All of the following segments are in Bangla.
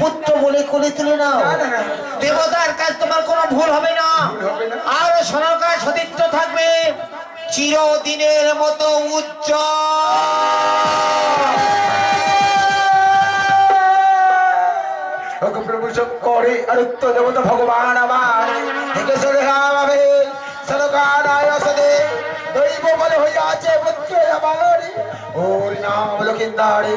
পুত্র বলে কোলে তুলে নাও। দেবতার কাজ তোমার কোনো ভুল হবে না। আর সোনাকার সতীর্থ থাকবে। চিরদিনের মতো প্রভু করে দেবতা ভগবান আমার। সরকার সদে দৈব বলে হইয়াছে পুত্র আমার ওর নাম লক্ষিন্দারে।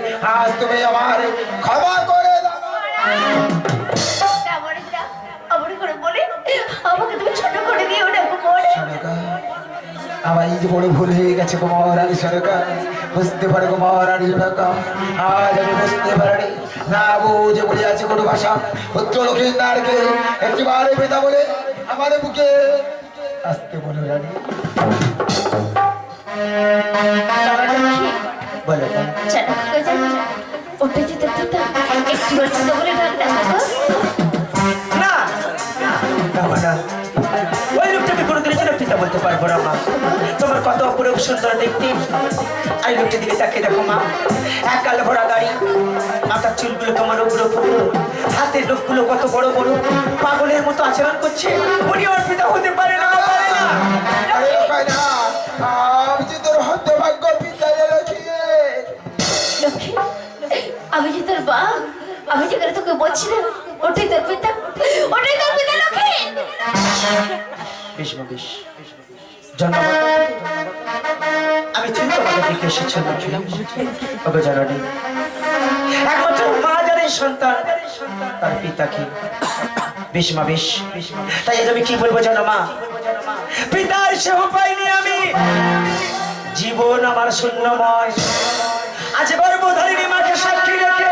আজ তুমি আমার ক্ষমা করে দাও। আমার যা এই যে বড় ভুল হয়ে গেছে গো মহারানী সরকার বুঝতে পারে গো মহারানী সরকার আজ আমি বুঝতে পারি না বুঝে বলে আছে কোনো ভাষা। পুত্র লক্ষ্মীনারকে একটিবারে পিতা বলে আমার বুকে আসতে বলো রানী। বলো। না বাবা না ওই লোকটাকে কোনোদিন যেন পিতা বলতে পারব না মা। তোমার কত অপরূপ সুন্দর দেখতে। এই লোকটার দিকে তাকিয়ে দেখো মা। এক কালো ভরা গাড়ি। মাথার চুলগুলো তোমার উগ্র ফুগ্র হাতের লোকগুলো কত বড় বড়। পাগলের মতো আচরণ করছে। উনি ওর পিতা হতে পারে না পারে না। আরে কয় না। আমি যে তোর হতভাগ্য পিতা লক্ষ্মী আমি যে তোর বা আমি যেখানে তোকে বলছিলাম, ওটাই তোর পিতা, ওটাই তোর পিতা লক্ষ্মী! বেশ বেশ। আমি জানানি একমাত্র মা জানে সন্তান, তার তাই আজ কি বলব জানো, মা? পিতার পাইনি আমি। জীবন আমার শূন্যময়। আজ গর্ভধারিণী মাকে সাক্ষী রেখে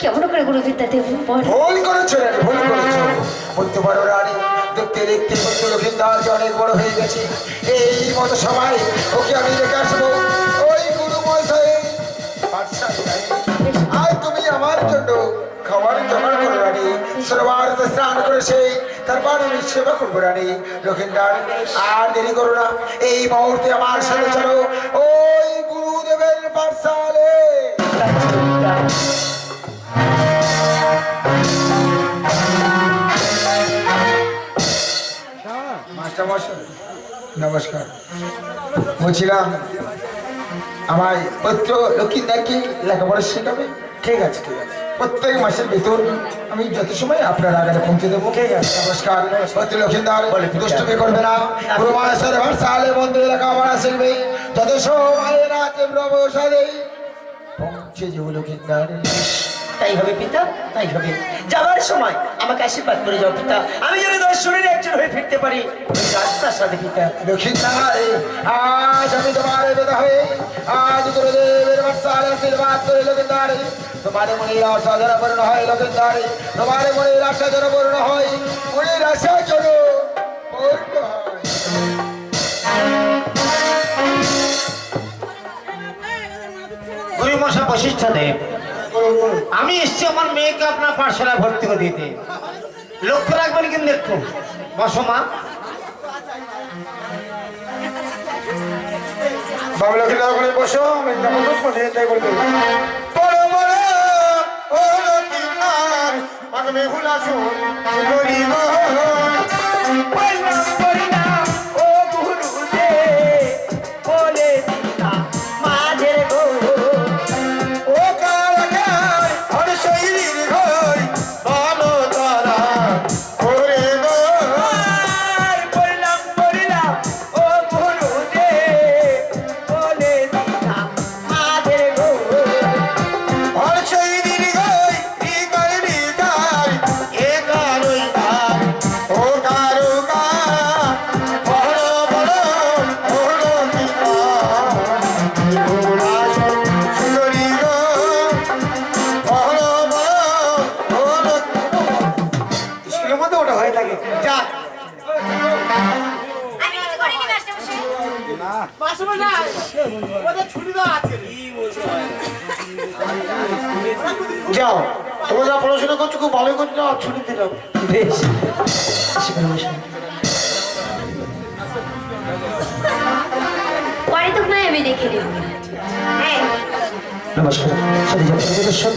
কেমন করে গুরুবিদ্যা দেব ভুল করেছ ভুল করেছ। বলতে পারো রানী দেখতে দেখতে পুত্র লক্ষ্মীদার যে অনেক বড় হয়ে গেছে। এই মতো সময় ওকে আমি রেখে আসব। ওই গুরু মশাই আর তুমি আমার জন্য খাবার জোগাড় করো রানী। সরবার স্নান করে সেই তারপর আমি সেবা করব রানী। লক্ষিন্দার আর দেরি করো না। এই মুহূর্তে আমার সাথে চলো। ওই নমস্কার। বলছিলাম আমার পুত্র লক্ষ্মীদারকে লেখাপড়া শেখাবে? ঠিক আছে ঠিক আছে। প্রত্যেক মাসের বেতন আমি যত সময় আপনার আগারে পৌঁছে দেবো। ঠিক আছে। নমস্কার। পুত্র লক্ষ্মীদার। দুষ্টুমি করবে না। পুরো মাসের ভাষালে মন্দিরে লেখাপড়া শিখবে। যত সময় রাতে প্রবসাদে পৌঁছে যাব লক্ষ্মীদার তাই হবে পিতা তাই হবে যাবার সময়। আমাকে আশীর্বাদ করে যাও পিতা। আমি যেন দশ শরীরে একজন হয়ে ফিরতে পারি। রাস্তার সাথে পিতা। লক্ষ্মীদার আজ আমি তোমার বেদা হয়ে আজ গুরুদেবের বৎসালে আশীর্বাদ করে লক্ষ্মীদার তোমার মনের আশা যেন পূর্ণ হয় লক্ষ্মীদার তোমার মনের আশা যেন পূর্ণ হয় মনের আশা যেন পূর্ণ হয়। গুরুমশা বশিষ্ঠ দেব। আমি এসছি আমার মেয়েকে আপনার পাঠশালায় ভর্তি করে দিতে। লক্ষ্য রাখবেন কিন্তু একটু। বসো মা। বাবু লক্ষ্মীদার ওখানে বসো আমি তাই বলব। যাও তোমরা যা পড়াশোনা করছ খুব ভালো করছ যাও ছুটি দিলাম বেশ। শিকার পরে তো আমি দেখে নেব। হ্যাঁ। নমস্কার। সাথে দর্শক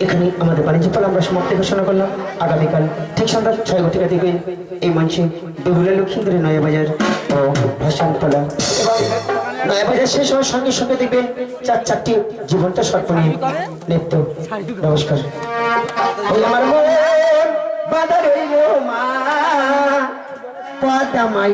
এখানে আমাদের আমরা সমাপ্তি ঘোষণা করলাম। আগামীকাল ঠিক সন্ধ্যা ছয় ঘটিকা থেকে এই মঞ্চে বেহুলা লক্ষ্মীন্দ্রের নয়াবাজার ও ভাষানতলা নয়াবাজার শেষ হওয়ার সঙ্গে সঙ্গে দেখবেন চার চারটি জীবনটা সর্পণীয় নৃত্য। নমস্কার।